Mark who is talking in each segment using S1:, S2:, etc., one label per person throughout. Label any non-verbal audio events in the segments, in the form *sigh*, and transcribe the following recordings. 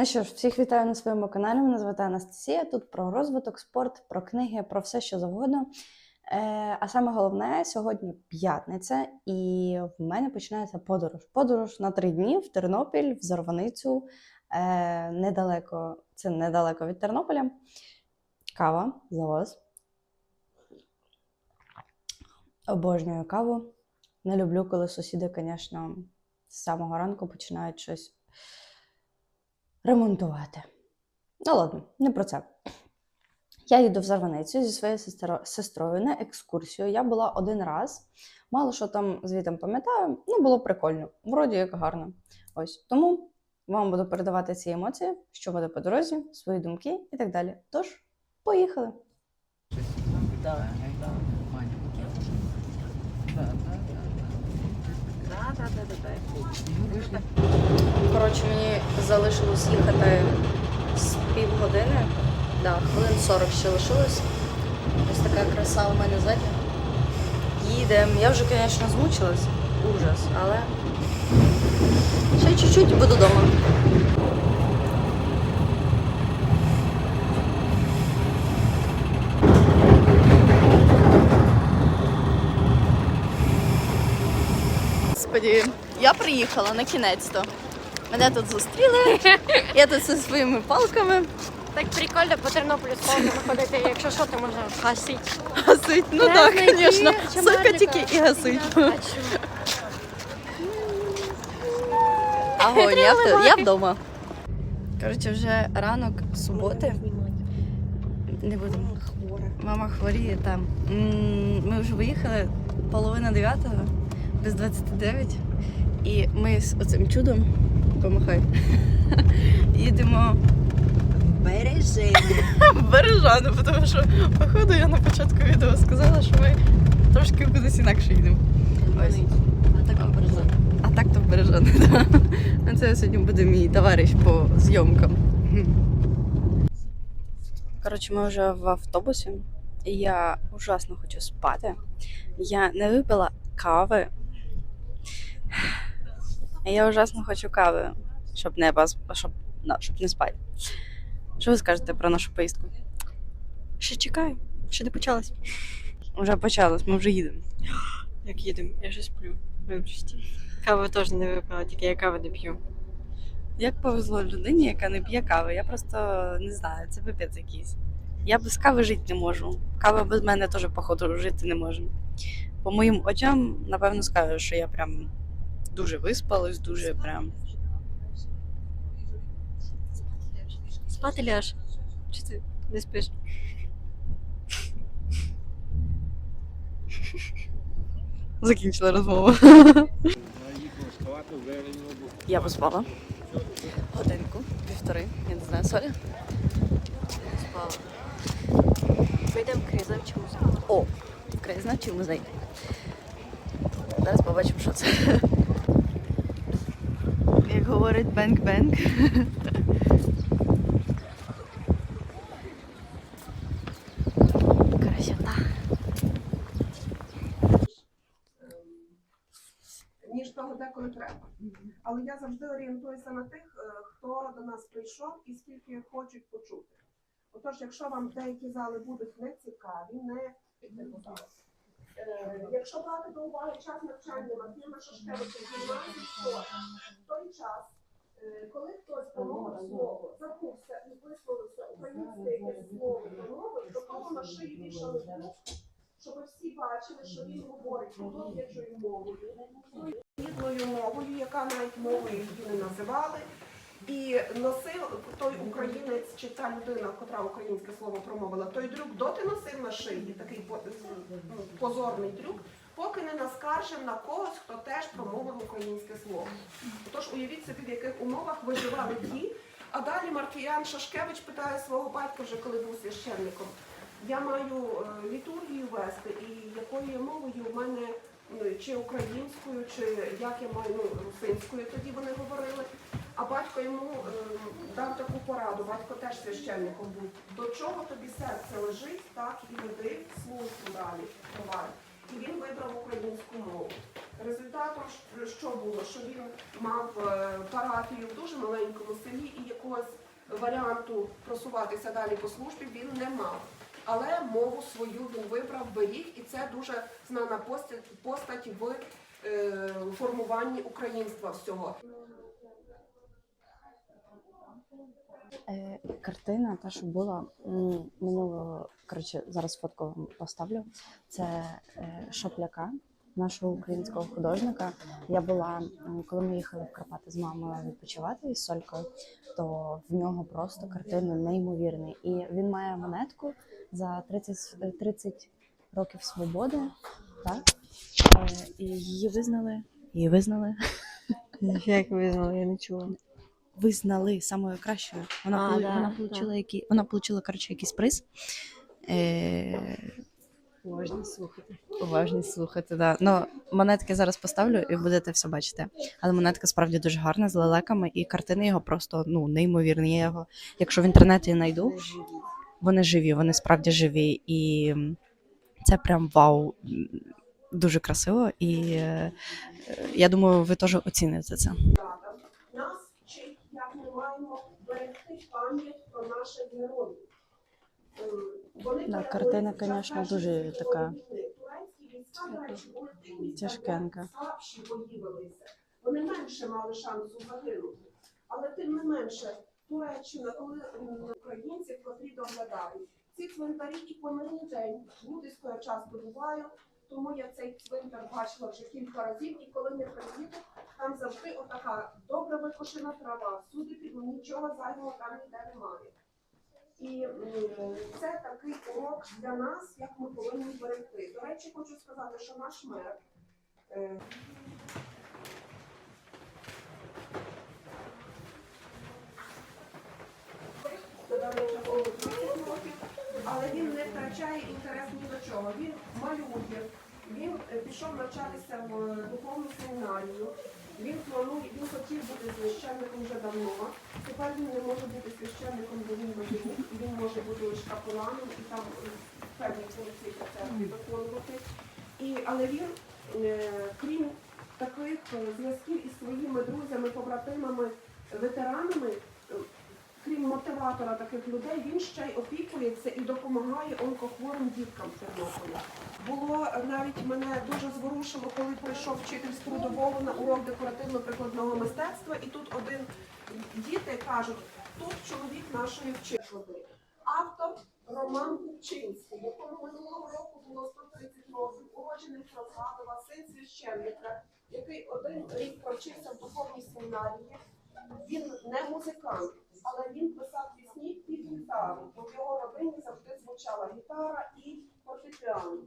S1: Ну що ж, всіх вітаю на своєму каналі. Мене звати Анастасія. Тут про розвиток, спорт, про книги, про все, що завгодно. Е, а саме головне, сьогодні п'ятниця, і в мене починається подорож. Подорож на три дні в Тернопіль, в Зарваницю. Е, недалеко, це недалеко від Тернополя. Кава за вас. Обожнюю каву. Не люблю, коли сусіди, звісно, з самого ранку починають щось ремонтувати. Ну, ладно, не про це. Я їду в Зарваницю зі своєю сестрою на екскурсію. Я була один раз. Мало що там звідти пам'ятаю, ну було прикольно, вроді як гарно. Ось тому вам буду передавати ці емоції, що буде по дорозі, свої думки і так далі. Тож, поїхали!
S2: Да, да, маленький. Да, да, да, да. Да, да, да, да, да. Вышли.
S1: Коротше, мені залишилось їхати з півгодини. Да, хвилин 40 ще лишилось. Ось така краса у мене ззаді. Їдемо. Я вже, звісно, змучилась. Ужас, але ще чуть-чуть буду вдома. Господи, я приїхала на кінець-то. Мене тут зустріли. Я тут зі своїми палками.
S3: Так прикольно по Тернополю з палками ходити, якщо що, то можна гасити.
S1: Гасить. Ну так, звісно. Сука тільки і гасить. Агонь, я, в- я вдома. Коротше, вже ранок суботи. Не будемо. Мама хворіє там. М, Ми вже виїхали половина дев'ятого, без 29. І ми з оцим чудом помахай. *laughs* Їдемо в Бережень. В *laughs* Бережану, тому що, походу, я на початку відео сказала, що ми трошки кудись інакше їдемо. Ось. А так в Бережан. А так то в так. А Це сьогодні буде мій товариш по зйомкам. *laughs* Коротше, ми вже в автобусі, і я ужасно хочу спати. Я не випила кави. Я ужасно хочу кави, щоб не, пос- щоб, щоб не спати. Що ви скажете про нашу поїздку? Ще чекаю, ще не почалось. Вже почалось, ми вже їдемо. *gasps*
S3: Як їдемо, я ще сплю. Вибачте. Кави теж не випила, тільки я кави не п'ю.
S1: Як повезло людині, яка не п'є кави. Я просто не знаю, це пипець якийсь. Я без кави жити не можу. Кава без мене теж, походу, жити не може. По моїм очам, напевно, скажу, що я прям дуже виспалась, дуже прям.
S3: Спати ляж. Чи ти не спиш?
S1: Закінчила розмову. Я поспала. Годинку, півтори, я не знаю, Соля.
S3: Спала. Пойдемо в кризавчий музей.
S1: О, краєзнавчий музей. Зараз побачимо, що це. Як говорить бенк-бенк. Красота.
S4: ніж того деколи треба. Але я завжди орієнтуюся на тих, е, хто до нас прийшов і скільки хочуть почути. Отож, якщо вам деякі зали будуть не цікаві, не Е, Якщо брати до уваги час навчання Матвіна Шашкевича то той час, е, коли хтось промовив слово, забувся і висловився українське якесь слово промовив, до того на шиї вішали книжку, щоб всі бачили, що він говорить хлоп'ячою мовою, рідною мовою, яка навіть мовою її не називали. І носив той українець чи та людина, котра українське слово промовила, той трюк доти носив на шиї, такий ну, позорний трюк, поки не наскаржив на когось, хто теж промовив українське слово. Тож уявіть собі, в яких умовах виживали ті. А далі Маркіян Шашкевич питає свого батька, вже коли був священником. Я маю е, літургію вести, і якою мовою в мене ну, чи українською, чи як я маю ну, русинською, тоді вони говорили. А батько йому е, дав таку пораду, батько теж священником був. До чого тобі серце лежить, так і веди службу далі. Давай. І він вибрав українську мову. Результатом що було? Що він мав е, парафію в дуже маленькому селі і якогось варіанту просуватися далі по службі він не мав. Але мову свою він вибрав, беріг, і це дуже знана постать, в е, формуванні українства всього.
S1: Е, картина, та що була минулого, коротше, зараз фотку вам поставлю. Це е, шопляка, нашого українського художника. Я була, коли ми їхали в Карпати з мамою відпочивати із Солькою, то в нього просто картини неймовірні. І він має монетку за 30, с- е, 30 років свободи, так? Е, і її визнали. Її визнали.
S3: Як ви знали, я не чула.
S1: Визнали самою кращою. Вона,
S3: А,
S1: полу-
S3: да,
S1: вона
S3: да.
S1: які, вона получила коротше, якийсь приз. Е,
S3: Уважно слухати.
S1: уважність слухати, да. Ну, монетки зараз поставлю і будете все бачити. Але монетка справді дуже гарна з лелеками, і картини його просто ну, неймовірні. Я його, якщо в інтернеті знайду, вони живі, вони справді живі. І це прям вау. Дуже красиво, і е, е, я думаю, ви теж оціните це.
S4: Рада нас вчить, як ми маємо берегти пам'ять про наших героїв. Ем, Вони
S1: Да,
S4: перебили
S1: картина,
S4: під час
S1: конечно,
S4: Першої
S1: дуже
S4: світової
S1: така
S4: війни. Турецькі війська, до речі, були в тих місцях,
S1: Тяжкенька.
S4: де слабші бої велися. Вони менше мали шансу загинути. Але тим не менше, Туреччина, коли м, українців, котрі доглядають, ці цвинтарі і по нині день в Лудиську я часто буваю, тому я цей цвинтар бачила вже кілька разів, і коли не приїду, там завжди отака добре викошена трава, всюди під нічого зайвого там ніде немає. І це такий урок для нас, як ми повинні берегти. До речі, хочу сказати, що наш мер. е, додали такого 30 років, але він не втрачає інтерес ні до чого. Він малює, він е, пішов навчатися в е, духовну семінарію. Він планує, він хотів бути священником вже давно. Тепер він не може бути священником, бо він і він може бути лише капеланом і там е, певні функції по церкві виконувати. І, але він, крім таких зв'язків із своїми друзями, побратимами, ветеранами, мотиватора таких людей, він ще й опікується і допомагає онкохворим діткам в Тернополі. Було навіть мене дуже зворушило, коли прийшов вчитель з трудового на урок декоративно-прикладного мистецтва, і тут один діти кажуть, тут чоловік нашої вчительки. Автор Роман Купчинський, якому минулого року було 130 років, уроджений Фразгадова, син священника, який один рік провчився в духовній семінарії. Він не музикант, але він писав пісні під гітару, бо в його родині завжди звучала гітара і фортепіано.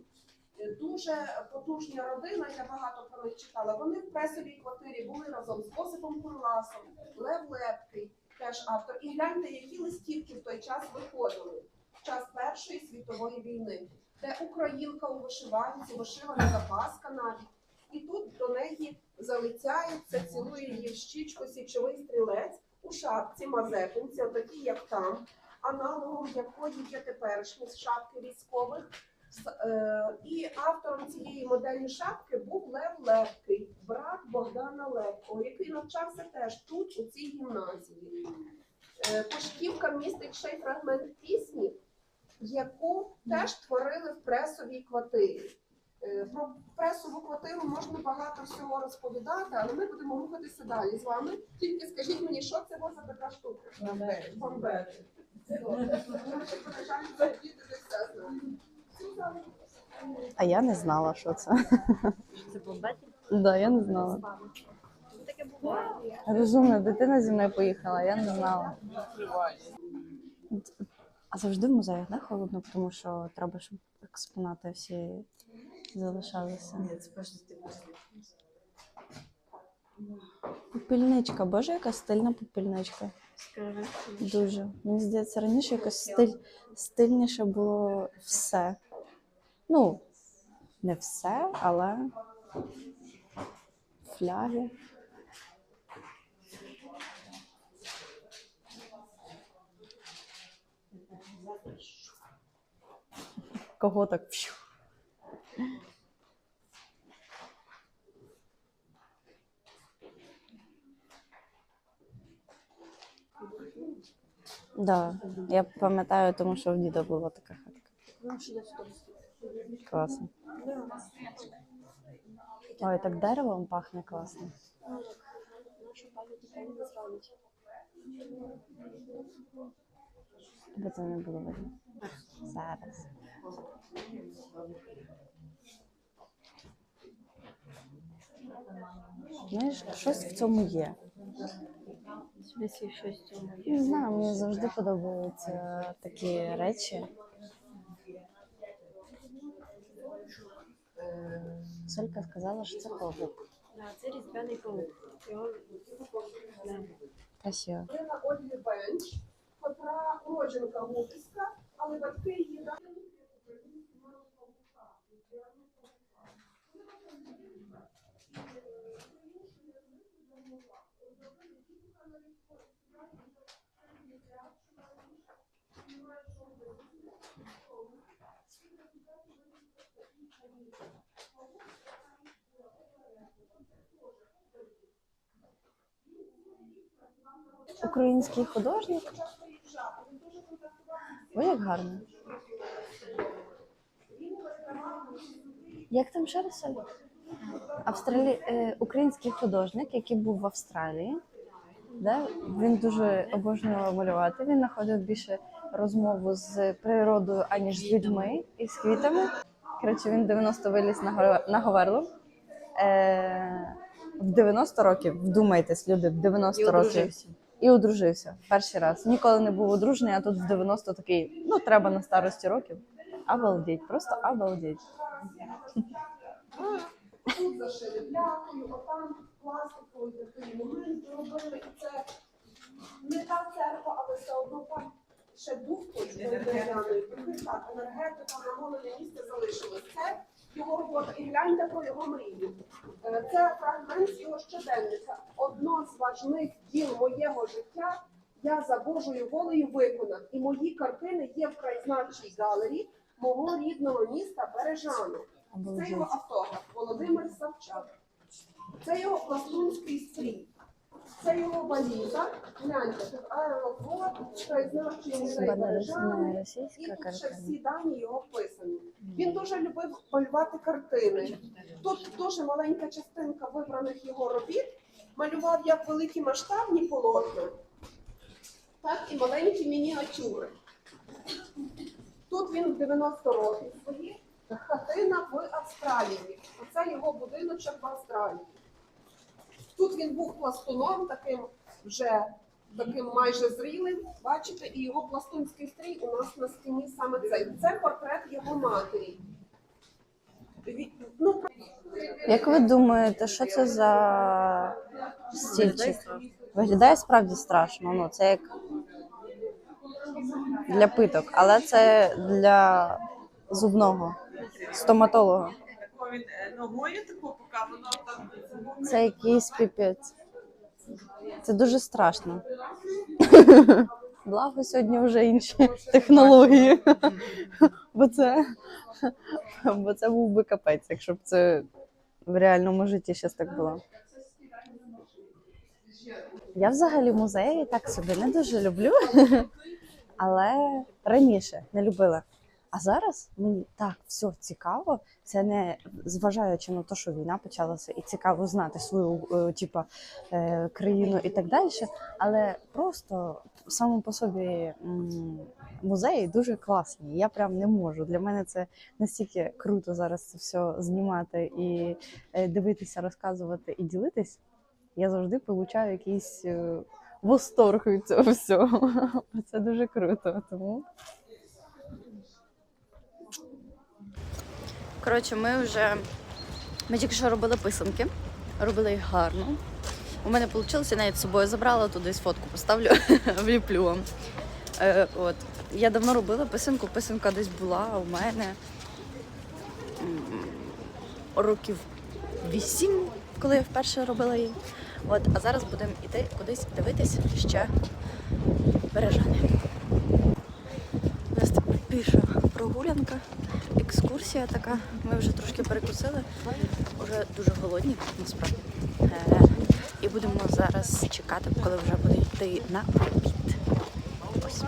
S4: Е, Дуже потужна родина, я багато про них читала. Вони в пресовій квартирі були разом з Осипом Курласом, Лев Лепкий, теж автор. І гляньте, які листівки в той час виходили в час Першої світової війни, де українка у вишиванці, вишивана запаска навіть. І тут до неї залицяється, цілує її в щічку січовий стрілець у шапці Мазепинці, отакі, як там, аналогом якої є теперішні шапки військових. Е, І автором цієї моделі шапки був Лев Лепкий, брат Богдана Лепкого, який навчався теж тут, у цій гімназії. Е, Пошківка містить ще й фрагмент пісні, яку теж творили в пресовій квартирі. Е, Про пресову квартиру можна багато всього розповідати, але ми будемо рухатися далі з вами. Тільки скажіть мені, що це за така штука? Бомбети.
S1: А я не знала, що це.
S3: Це бомбети?
S1: Да, я не знала.
S3: Таке буває.
S1: Розумна дитина зі мною поїхала, я не знала. А завжди в музеях, да, холодно, тому що треба, щоб експонати всі залишалися.
S2: Ні, це перше ти
S1: Попільничка, боже, яка стильна попільничка.
S3: Скажи.
S1: Дуже. Мені здається, раніше якось стиль, стильніше було все. Ну, не все, але фляги. Кого так? Да. Я пам'ятаю, тому що в діда була така хатка. Класно. Ой, так деревом пахне класно. Тебе це не було видно. Зараз. Знаєш, щось в цьому є.
S3: Собі щось в цьому
S1: Не знаю, мені завжди подобаються такі речі. Солька сказала, що це павук.
S3: Да, це різдвяний паук. Його да.
S1: Красиво.
S4: Бенч, котра уродженка Губівська, але батьки її
S1: Український художник. Ой, як гарно. Як там ще раз? Австралі... е, український художник, який був в Австралії. Да? Він дуже обожнював малювати. Він знаходив більше розмову з природою, аніж з людьми і з квітами. Коротше, він 90 виліз на, на Говерлу. Е, в 90 років, вдумайтесь, люди, в 90 років. І одружився перший раз. Ніколи не був одружений, а тут в 90 такий, ну треба на старості років. Обалдеть, просто обалдеть.
S4: Тут зашили отам пластиковою такою. Ми зробили. І це не та церква, але все одно ще той дерев'яної. Так, енергетика, на намолене місце залишилось. Це його робота. І гляньте про його мрію. Е, Це фрагмент його щоденника. Одно з важних діл моєго життя я за Божою волею виконав. І мої картини є в краєзнавчій галері мого рідного міста Бережану. Це його автограф Володимир Савчак. Це його пластунський стрій. Це його валіза. Гляньте, тут аерофлот, краєзнавчий музей Бережани. І тут ще всі дані його вписані. Він дуже любив малювати картини. Тут дуже маленька частинка вибраних його робіт. Малював як великі масштабні полотна, так і маленькі мініатюри. Тут він 90 років хатина в Австралії. Оце його будиночок в Австралії. Тут він був пластуном, таким вже таким майже зрілим. Бачите, і його пластунський стрій у нас на стіні саме цей. Це портрет його матері. Ну,
S1: Як ви думаєте, що це за стільчик? Виглядає справді страшно. Ну, це як для питок, але це для зубного стоматолога.
S5: Він е, ногою таку поки воно там
S1: Це якийсь піпець. Це дуже страшно. *laughs* Благо сьогодні вже інші технології. Бо це, бо це був би капець, якщо б це в реальному житті щось так було. Я взагалі музеї так собі не дуже люблю, *laughs* але раніше не любила. А зараз мені так все цікаво. Це не зважаючи на те, що війна почалася, і цікаво знати свою е, типа, е, країну і так далі. Але просто саме по собі музеї дуже класні. Я прям не можу. Для мене це настільки круто зараз це все знімати і е, дивитися, розказувати і ділитись. Я завжди получаю якийсь восторг від цього всього. *laughs* Це дуже круто. Тому Коротше, ми вже ми тільки що робили писанки, робили їх гарно. У мене вийшло, я навіть з собою забрала, туди фотку поставлю, *laughs* вліплю вам. Е, от. Я давно робила писанку, писанка десь була у мене років вісім, коли я вперше робила її. От, а зараз будемо йти кудись дивитись ще бережани. У нас тепер піша прогулянка, екскурсія така. Ми вже трошки перекусили, вже дуже голодні насправді. Е, і будемо зараз чекати, коли вже буде йти на обід. Ось.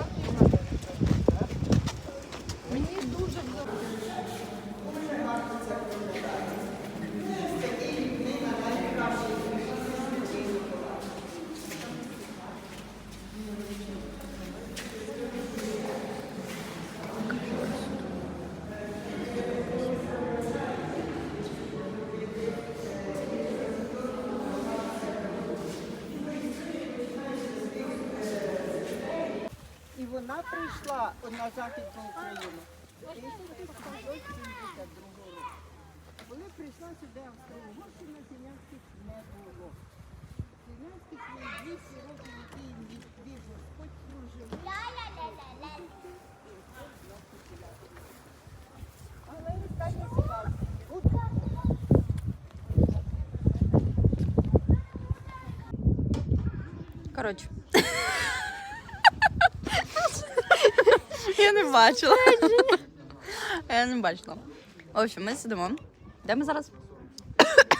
S6: На в 1972 року. Коли прийшла сюди Австро-Угорщина, Зеленських не було. Зеленських він 200 років, який від Господь прожив. Але останні цікаві.
S1: Коротше. Я не бачила. *laughs* Я не бачила. В общем, ми сидимо. Де ми зараз?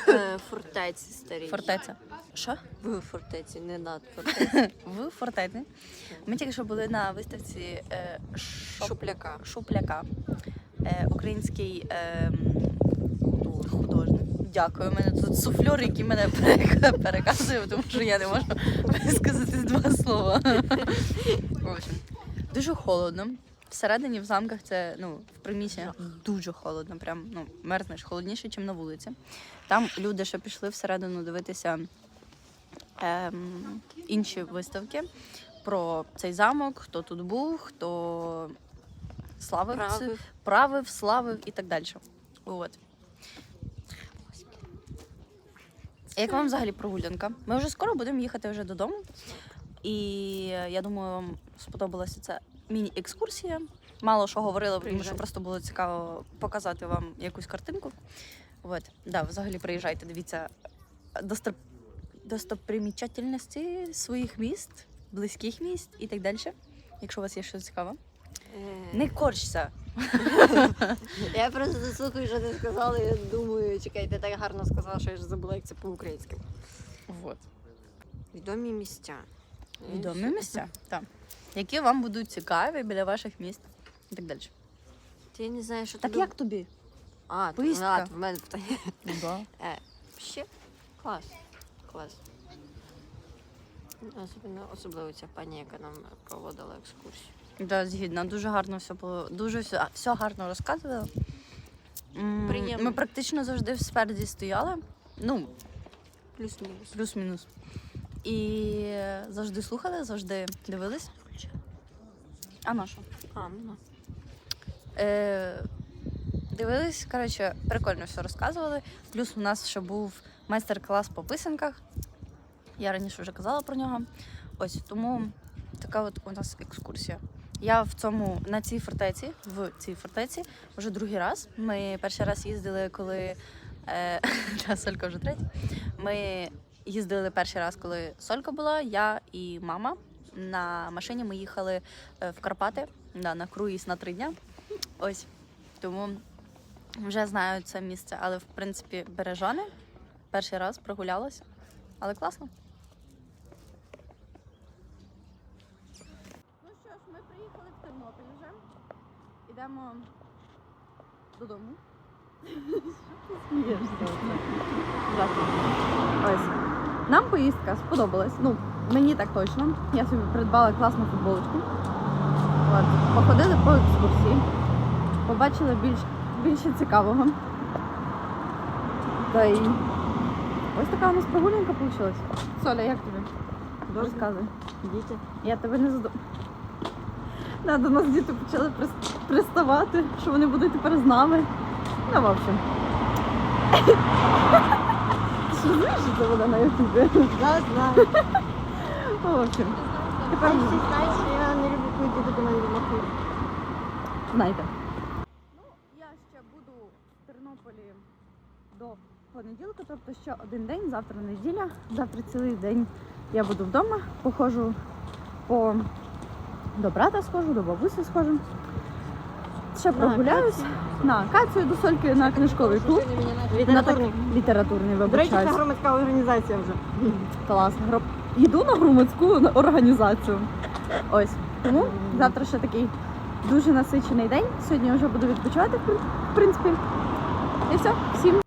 S3: Е, Фортеці старі.
S1: Фортеця. Що?
S3: В фортеці, не над *laughs* фортецею.
S1: В фортеці. Ми тільки що були на виставці е, шоп-
S3: Шупляка.
S1: Шупляка. Е, український е, художник. Дякую. У мене тут суфльор, який мене перека- переказує, тому що я не можу *laughs* висказати два слова. В общем, дуже холодно. Всередині в замках це ну, в приміщеннях дуже холодно, прям ну, мерзнеш холодніше, ніж на вулиці. Там люди, що пішли всередину дивитися ем, інші виставки про цей замок, хто тут був, хто славив,
S3: Правив.
S1: правив, славив і так далі. От. Як вам взагалі прогулянка? Ми вже скоро будемо їхати вже додому. І я думаю, сподобалася ця міні-екскурсія. Мало що говорила, тому що просто було цікаво показати вам якусь картинку. От. Да, взагалі приїжджайте, дивіться досто- достопримічательності своїх міст, близьких міст і так далі. Якщо у вас є щось цікаве.
S3: Е,
S1: Не корчся. *laughs*
S3: Я просто слухаю, що ти сказала, і думаю, чекай, ти так гарно сказала, що я ж забула, як це по-українськи.
S1: Вот.
S3: Відомі місця.
S1: Відомі місця, так. Які вам будуть цікаві біля ваших міст і так далі.
S3: Ти не знаєш, що
S1: Так
S3: ти
S1: як тобі?
S3: А, то-
S1: Поїздка?
S3: а, в мене питання.
S1: Ну, да. *laughs*
S3: Е, ще клас. Клас. Особливо, особливо ця пані, яка нам проводила екскурсію.
S1: Да, згідно, дуже гарно все було. Дуже все, а, все гарно розказувала. М,
S3: Приємно.
S1: Ми практично завжди спереді стояли. Ну,
S3: Плюс-мінус.
S1: плюс-мінус. І завжди слухали, завжди дивились. А на що?
S3: А, ну.
S1: Е, дивились, коротше, прикольно все розказували. Плюс у нас ще був майстер-клас по писанках. Я раніше вже казала про нього. Ось тому така от у нас екскурсія. Я в цьому на цій фортеці, в цій фортеці вже другий раз. Ми перший раз їздили, коли е, *laughs* та, Солька вже третя. Ми їздили перший раз, коли Солька була, я і мама. На машині ми їхали е, в Карпати да, на круїз на три дня. Ось тому вже знаю це місце, але в принципі бережани. Перший раз прогулялася, але класно. Ну що ж, ми приїхали в Тернопіль вже. Ідемо додому. Ось. Нам поїздка сподобалась. Ну, мені так точно. Я собі придбала класну футболочку. От. Походили по екскурсії, побачили більш, більше цікавого. Та й ось така у нас прогулянка вийшла. Соля, як тобі? Розказуй.
S3: Діти.
S1: Я тебе не задум. Да, до нас діти почали приставати, що вони будуть тепер з нами. Ну, в общем. *laughs* Ти що знаєш, що це буде на ютубі?
S6: Я знаю.
S1: Ну, в общем. Тепер
S6: Всі знають, що я не люблю, коли діти до мене домахують.
S1: знаєте. Ну, я ще буду в Тернополі до понеділка, тобто ще один день, завтра неділя. Завтра цілий день я буду вдома, походжу по до брата схожу, до бабусі схожу. Ще прогуляюсь. На акацію до сольки на книжковий клуб. На так, літературний
S6: До речі, це
S1: вибачаюсь.
S6: громадська організація вже.
S1: Класно. Гроб- Йду на громадську організацію. Ось. Тому завтра ще такий дуже насичений день. Сьогодні вже буду відпочивати, в принципі. І все. Всім.